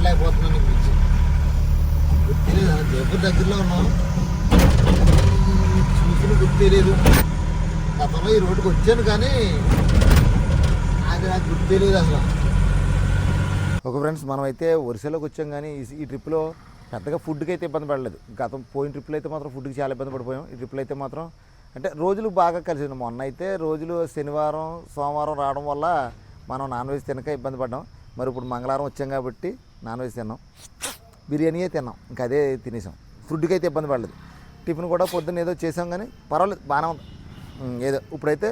పట్టలేకపోతున్నాను గురించి గుర్తులేదు దగ్గరలో ఉన్నాం చూసిన తెలియదు గతంలో ఈ రోడ్డుకి వచ్చాను కానీ అది నాకు గుర్తులేదు అసలు. ఒక ఫ్రెండ్స్ మనమైతే వరుసలోకి వచ్చాం కానీ ఈ ట్రిప్లో పెద్దగా ఫుడ్కి అయితే ఇబ్బంది పడలేదు. గతం పోయిన ట్రిప్లో అయితే మాత్రం ఫుడ్కి చాలా ఇబ్బంది పడిపోయాం. ఈ ట్రిప్లో అయితే మాత్రం అంటే రోజులు బాగా కలిసి మొన్న అయితే రోజులు శనివారం సోమవారం రావడం వల్ల మనం నాన్ వెజ్ తినక ఇబ్బంది పడ్డాం. మరి ఇప్పుడు మంగళవారం వచ్చాం కాబట్టి నాన్ వెజ్ తిన్నాం. బిర్యానీయే తిన్నాం. ఇంకా అదే తినేసాం. ఫుడ్కి అయితే ఇబ్బంది పడలేదు. టిఫిన్ కూడా పొద్దున్న ఏదో చేసాం కానీ పర్వాలేదు బాగానే ఉంది. ఏదో ఇప్పుడైతే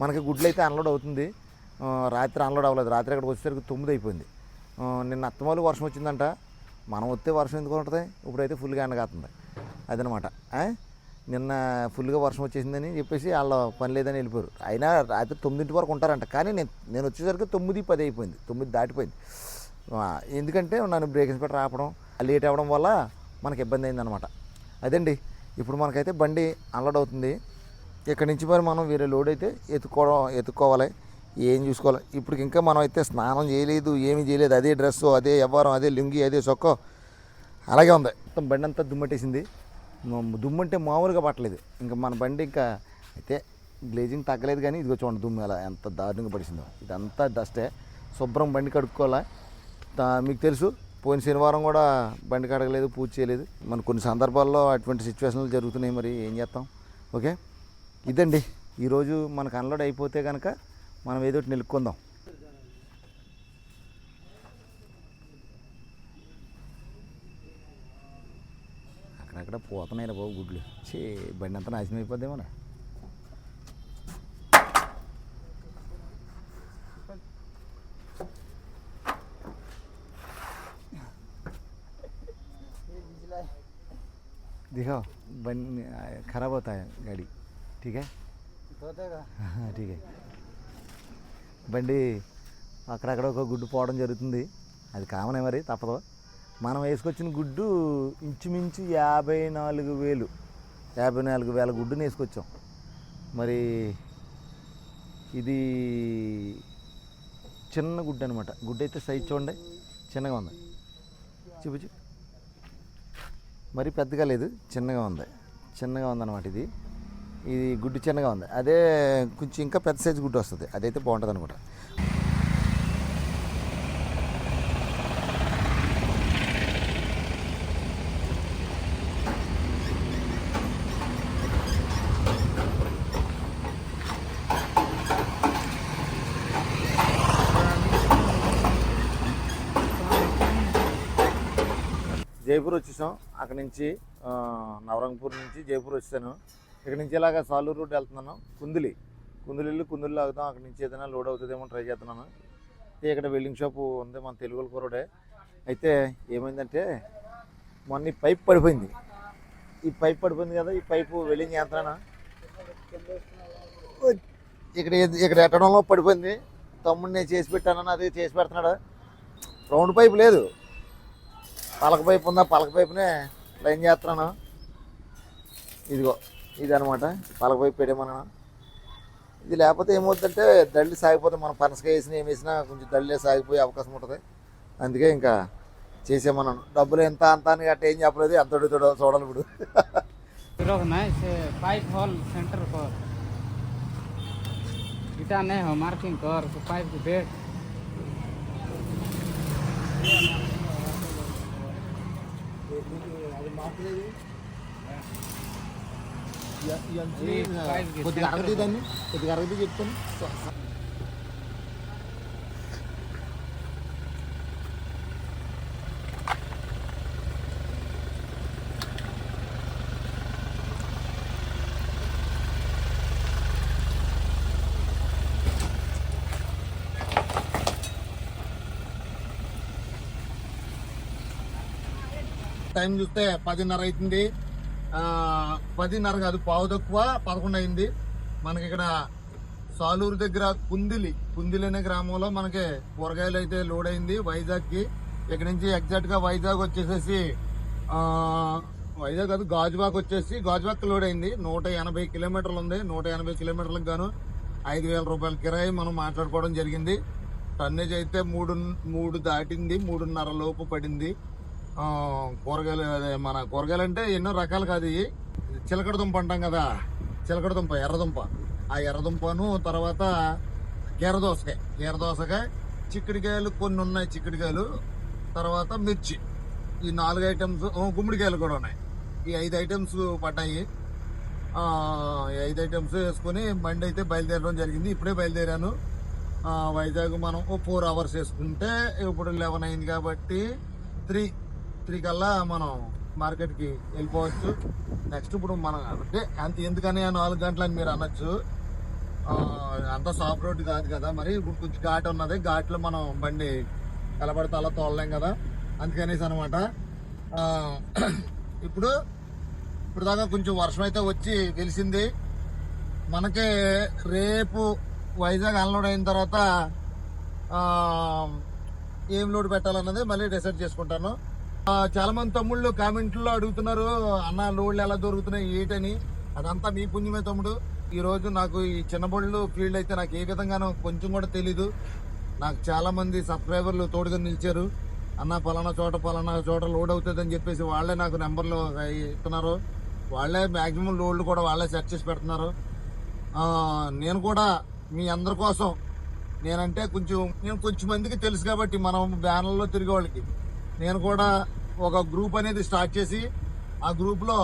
మనకి గుడ్లు అయితే అన్లోడ్ అవుతుంది. రాత్రి అన్లోడ్ అవ్వలేదు. రాత్రి అక్కడికి వచ్చేసరికి తొమ్మిది అయిపోయింది. నిన్న అత్తమాలు వర్షం వచ్చిందంట. మనం వస్తే వర్షం ఎందుకు ఉంటుంది ఇప్పుడైతే ఫుల్గా ఎండగాస్తుంది అదనమాట. నిన్న ఫుల్గా వర్షం వచ్చేసిందని చెప్పేసి వాళ్ళ పని లేదని వెళ్ళిపోయారు. అయినా రాత్రి తొమ్మిదింటి వరకు ఉంటారంట. కానీ నేను నేను వచ్చేసరికి తొమ్మిది పది అయిపోయింది. తొమ్మిది దాటిపోయింది. ఎందుకంటే నన్ను బ్రేక్ ఇన్స్పెక్టర్ ఆపడం లేట్ అవ్వడం వల్ల మనకి ఇబ్బంది అయిందనమాట అదండి ఇప్పుడు మనకైతే బండి అన్లోడ్ అవుతుంది. ఇక్కడ నుంచి మరి మనం వేరే లోడ్ అయితే ఎత్తుకోవడం ఎత్తుక్కోవాలి ఏం చూసుకోవాలి? ఇప్పుడు ఇంకా మనం అయితే స్నానం చేయలేదు ఏమీ చేయలేదు. అదే డ్రెస్సు అదే వ్యవహారం అదే లుంగి అదే సొక్కో అలాగే ఉంది. మొత్తం బండి అంతా దుమ్మట్టేసింది. మ- దుమ్ము అంటే మామూలుగా పట్టలేదు. ఇంకా మన బండి ఇంకా అయితే గ్లేజింగ్ తగ్గలేదు కానీ ఇదిగో చూడండి దుమ్ము ఎలా ఎంత దారుణంగా పడిసిందో. ఇదంతా డస్టే శుభ్రం బండి కడుక్కోవాలా? మీకు తెలుసు పోయిన శనివారం కూడా బండి కడగలేదు పూజ చేయలేదు. మన కొన్ని సందర్భాల్లో అటువంటి సిచ్యువేషన్లు జరుగుతున్నాయి మరి ఏం చేస్తాం? ఓకే? ఇదండి. ఈరోజు మనకు అన్లోడ్ అయిపోతే కనుక మనం ఏదో నిలుపుకుందాం. నిలుక్కుందాం అక్కడక్కడ పోతున్నాయి బాబు గుడ్లు. చే బండి అంతా నాశనం అయిపోద్దేమో दिखाओ बन खराब होता है गाड़ी ठीक है हाँ, ठीक है బండి అక్కడక్కడ ఒక గుడ్డు పోవడం జరుగుతుంది అది కామనే మరి తప్పదు మనం వేసుకొచ్చిన గుడ్డు ఇంచుమించు యాభై నాలుగు వేలు యాభై నాలుగు వేల గుడ్డుని వేసుకొచ్చాం మరి ఇది చిన్న గుడ్డు అనమాట గుడ్డు అయితే సైజ్ చూడండి చిన్నగా ఉంది చూపించు మరి పెద్దగా లేదు చిన్నగా ఉంది. చిన్నగా ఉందన్నమాట ఇది. ఇది గుడ్డు చిన్నగా ఉంది. అదే కొంచెం ఇంకా పెద్ద సైజు గుడ్డు వస్తుంది. అదైతే బాగుంటుంది అనమాట జైపూర్ వచ్చేసాం. అక్కడ నుంచి నవరంగపూర్ నుంచి జైపూర్ వచ్చాను ఇక్కడ నుంచి ఇలాగ సాలూరు రోడ్ వెళ్తున్నాను. కుందిలి. కుందిలి కుందిలి కుందులు అక్కడ నుంచి ఏదైనా లోడ్ అవుతుందేమో ట్రై చేస్తున్నాను. ఇక్కడ వెల్డింగ్ షాపు ఉంది. మన తెలుగు కూరడే. అయితే ఏమైందంటే మొన్న ఈ పైప్ పడిపోయింది. ఈ పైప్ పడిపోయింది కదా ఈ పైపు వెల్డింగ్ చేస్తున్నాను? ఇక్కడ ఇక్కడ ఎట్టడంలో పడిపోయింది. తమ్ముడు నేను చేసి పెట్టానని అది చేసి పెడుతున్నాడు. రౌండ్ పైపు లేదు. పలక పైపు ఉందా పలక పైపునే లైన్ చేస్తున్నాను ఇదిగో ఇది అనమాట పలక పైపు పెట్టేమన్నాను ఇది లేకపోతే ఏమవుతుందంటే దళ్ళి సాగిపోతే మనం పనసకాయ వేసినా ఏం వేసినా కొంచెం దళ్ళే సాగిపోయే అవకాశం ఉంటుంది అందుకే ఇంకా చేసేమన్నాను డబ్బులు ఎంత అంత అని గట్ట ఏం చెప్పలేదు ఎంత అడుగుతాడో చూడాలి ఇప్పుడు रोक नहीं से पाइप होल सेंटर पर इटा नहीं हो मार्किंग कर तो पाइप అది మార్చలేదు కొద్దిగా అరగదు దాన్ని కొద్దిగా అరగదు చెప్తాను. టైం చూస్తే పదిన్నర అవుతుంది పదిన్నర కాదు పావు తక్కువ పదకొండు అయింది. మనకి ఇక్కడ సాలూరు దగ్గర కుందిలి కుందిలి అనే గ్రామంలో మనకి కూరగాయలు అయితే లోడ్ అయింది వైజాగ్కి. ఇక్కడ నుంచి ఎగ్జాక్ట్గా వైజాగ్ వచ్చేసేసి వైజాగ్ కాదు గాజువాక్ వచ్చేసి గాజువాక్ లోడ్ అయింది. నూట ఎనభై కిలోమీటర్లు ఉంది. నూట ఎనభై కిలోమీటర్లకు గాను ఐదు వేల రూపాయల కిరాయి మనం మాట్లాడుకోవడం జరిగింది. టన్నేజ్ అయితే మూడు మూడు దాటింది మూడున్నర లోపు పడింది. కూరగాయలు అదే మన కూరగాయలు అంటే ఎన్నో రకాలు కాదు చిలకడ దుంప అంటాం కదా. చిలకడదుంప ఎర్రదుంప ఆ ఎర్రదుంపను తర్వాత గీరదోసకాయ గీరదోసకాయ చిక్కుడికాయలు కొన్ని ఉన్నాయి చిక్కుడికాయలు. తర్వాత మిర్చి. ఈ నాలుగు ఐటమ్స్ గుమ్మడికాయలు కూడా ఉన్నాయి. ఈ ఐదు ఐటమ్స్ పడ్డాయి. ఐదు ఐటమ్స్ వేసుకొని బండి అయితే బయలుదేరడం జరిగింది. ఇప్పుడే బయలుదేరాను. వైజాగ్ మనం ఓ ఫోర్ అవర్స్ వేసుకుంటే ఇప్పుడు లెవెన్ అయింది కాబట్టి త్రీ త్రీ కల్లా మనం మార్కెట్కి వెళ్ళిపోవచ్చు. నెక్స్ట్ ఇప్పుడు మనం అంటే అంత ఎందుకని నాలుగు గంటలు అని మీరు అనొచ్చు. అంత సాఫ్ట్ రోడ్ కాదు కదా. మరి ఇప్పుడు కొంచెం ఘాట్ ఉన్నది. ఘాట్లో మనం బండి కలబడితే అలా తోలలేం కదా. అందుకనేసి అనమాట. ఇప్పుడు ఇప్పుడు దాకా కొంచెం వర్షం అయితే వచ్చి తెలిసింది మనకి రేపు వైజాగ్ అన్లోడ్ అయిన తర్వాత ఏం లోడ్ పెట్టాలన్నది మళ్ళీ డిసైడ్ చేసుకుంటాను. చాలా మంది తమ్ముళ్ళు కామెంట్లో అడుగుతున్నారు అన్న లోడ్లు ఎలా దొరుకుతున్నాయి ఏంటని? అదంతా మీ పుణ్యమే తమ్ముడు. ఈ రోజు నాకు ఈ చిన్నబళ్ళు ఫీల్డ్ అయితే నాకు ఏ విధంగానో కొంచెం కూడా తెలీదు. నాకు చాలా మంది సబ్స్క్రైబర్లు తోడుగా నిలిచారు. అన్న పలానా చోట పలానా చోట లోడ్ అవుతుంది అని చెప్పేసి వాళ్ళే నాకు నెంబర్లు ఇస్తున్నారు. వాళ్ళే మ్యాక్సిమం లోడ్లు కూడా వాళ్ళే సెట్ చేసి పెడుతున్నారు. నేను కూడా మీ అందరి కోసం నేనంటే కొంచెం నేను కొంచెం మందికి తెలుసు కాబట్టి మనం బ్యానర్లో తిరిగే వాళ్ళకి. నేను కూడా ఒక గ్రూప్ అనేది స్టార్ట్ చేసి ఆ గ్రూప్లో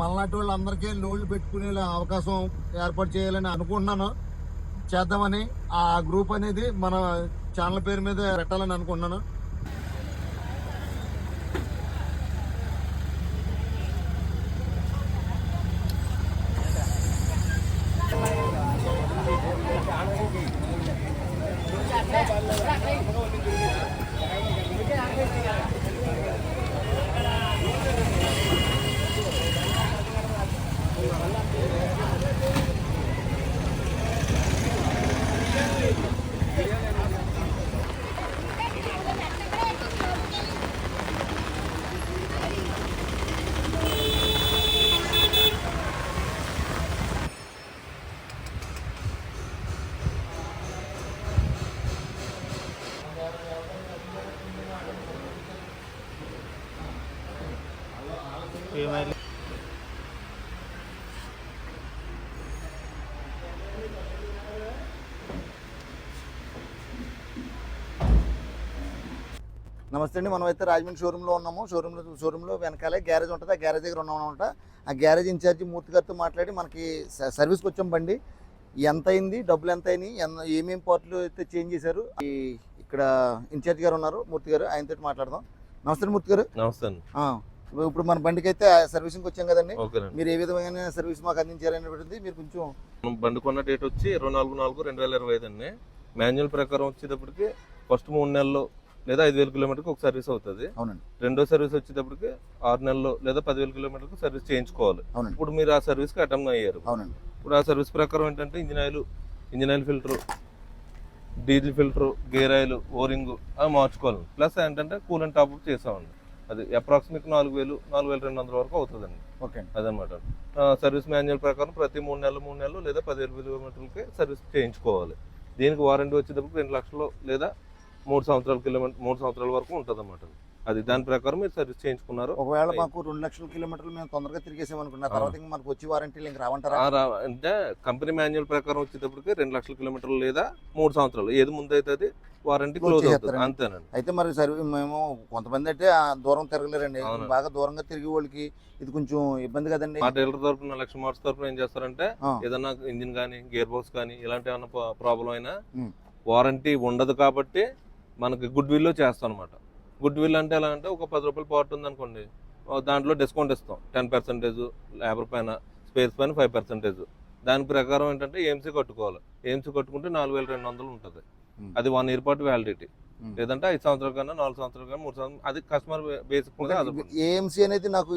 మళ్ళాంటి వాళ్ళందరికీ లోన్లు పెట్టుకునే అవకాశం ఏర్పాటు చేయాలని అనుకుంటున్నాను. చేద్దామని ఆ గ్రూప్ అనేది మన ఛానల్ పేరు మీద పెట్టాలని అనుకుంటున్నాను. నమస్తే అండి. మనం అయితే రాజమండ్రి షోరూంలో ఉన్నాము. షోరూంలో షోరూంలో వెనకాలే గ్యారేజ్ ఉంటుంది. ఆ గ్యారేజ్ దగ్గర ఉన్నాం అనమాట ఆ గ్యారేజ్ ఇన్ఛార్జి మూర్తి గారితో మాట్లాడి మనకి సర్వీస్కి వచ్చాం బండి. ఎంత అయింది? డబ్బులు ఎంత అయినాయి? ఏమేమి పార్ట్లు అయితే చేంజ్ చేశారు? ఇక్కడ ఇన్ఛార్జ్ గారు ఉన్నారు మూర్తి గారు. ఆయనతో మాట్లాడదాం. నమస్తే మూర్తి గారు. నమస్తే ఇప్పుడు మన బండికి అయితే సర్వీసింగ్కి వచ్చాం కదండి. మీరు ఏ విధమైన సర్వీస్ మాకు అందించారనేటువంటిది మీరు కొంచెం బండి కొన్న డేట్ వచ్చి ఇరవై నాలుగు నాలుగు రెండు వేల ఇరవై ఐదు అండి. మాన్యువల్ ప్రకారం వచ్చేటప్పటికి ఫస్ట్ మూడు నెలల్లో లేదా ఐదు వేల కిలోమీటర్కి ఒక సర్వీస్ అవుతుంది. అవునండి. రెండో సర్వీస్ వచ్చేటప్పటికి ఆరు నెలల్లో లేదా పదివేల కిలోమీటర్కి సర్వీస్ చేయించుకోవాలి. అవునండి. ఇప్పుడు మీరు ఆ సర్వీస్కి అటెండ్ అయ్యారు. అవునండి. ఇప్పుడు ఆ సర్వీస్ ప్రకారం ఏంటంటే engine oil engine oil filter diesel filter gear oil O ring అవి మార్చుకోవాలి. ప్లస్ ఏంటంటే కూలెంట్ టాప్ అప్ చేసామండి అది అప్రాక్సిమేట్ నాలుగు వేలు నాలుగు వేల రెండు వందల వరకు అవుతుందండి. ఓకే అదనమాట సర్వీస్ మాన్యువల్ ప్రకారం ప్రతి మూడు నెలలు మూడు నెలలు లేదా పదిహేను కిలోమీటర్లకి సర్వీస్ చేయించుకోవాలి. దీనికి వారంటీ వచ్చేటప్పుడు రెండు లక్షలు లేదా మూడు సంవత్సరాల కిలోమీటర్ మూడు సంవత్సరాల వరకు ఉంటుంది అన్నమాట అది దాని ప్రకారం మీరు సర్వీస్ చేయించుకున్నారు. ఒకవేళ మాకు రెండు లక్షల కిలోమీటర్లు మేము తొందరగా తిరిగేసామనుకున్నా తర్వాత ఇంకా మనకు వచ్చి వారంటీలు ఇంక రావంటారా? అంటే కంపెనీ మాన్యువల్ ప్రకారం వచ్చేటప్పటికి రెండు లక్షల కిలోమీటర్లు లేదా మూడు సంవత్సరాలు. ఏది ముందు అయితే అది వారంటీ క్లోజ్ అవుతుంది. అంతేనండి. అయితే మరి సర్వీ మేము కొంతమంది అయితే ఆ దూరం తిరగలేరండి. బాగా దూరంగా తిరిగే వాళ్ళకి ఇది కొంచెం ఇబ్బంది కదండి. మా డీలర్ తరపున లక్ష మోటార్స్ తరపున ఏం చేస్తారంటే ఏదన్నా ఇంజిన్ కానీ గేర్ బాక్స్ కానీ ఇలాంటి ఏమైనా ప్రాబ్లం అయినా. వారంటీ ఉండదు కాబట్టి మనకి గుడ్ విల్లో చేస్తాం అనమాట గుడ్ విల్ అంటే ఎలా అంటే ఒక పది రూపాయలు పార్ట్ ఉంది అనుకోండి ఆ దాంట్లో డిస్కౌంట్ ఇస్తాం. టెన్ పర్సెంటేజ్ లేబర్ పైన స్పేస్ పైన ఫైవ్ పర్సెంటేజ్. దాని ప్రకారం ఏంటంటే ఏఎంసీ కట్టుకోవాలి. ఏఎంసీ కట్టుకుంటే నాలుగు వేల రెండు వందలు ఉంటుంది. అది వన్ ఇయర్ పాటు వ్యాలిడిటీ. లేదంటే ఐదు సంవత్సరాల కన్నా నాలుగు సంవత్సరాల కన్నా మూడు సంవత్సరాలు అది కస్టమర్ బేసిక్ ఏఎంసీ అనేది నాకు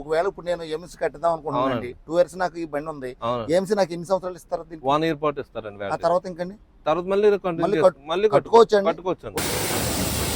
ఒకవేళ ఇప్పుడు నేను ఏఎంసీ కట్టుదాం అనుకుంటున్నానండి అవునండి. టూ ఇయర్స్ నాకు ఈ బండి ఉంది. ఏఎంసీ నాకు ఎన్ని సంవత్సరాలు ఇస్తారు? వన్ ఇయర్ పాటు ఇస్తారండి ఆ తర్వాత ఇంకండి? తర్వాత మళ్ళీ మళ్ళీ కట్టుకోవచ్చు కట్టుకోవచ్చు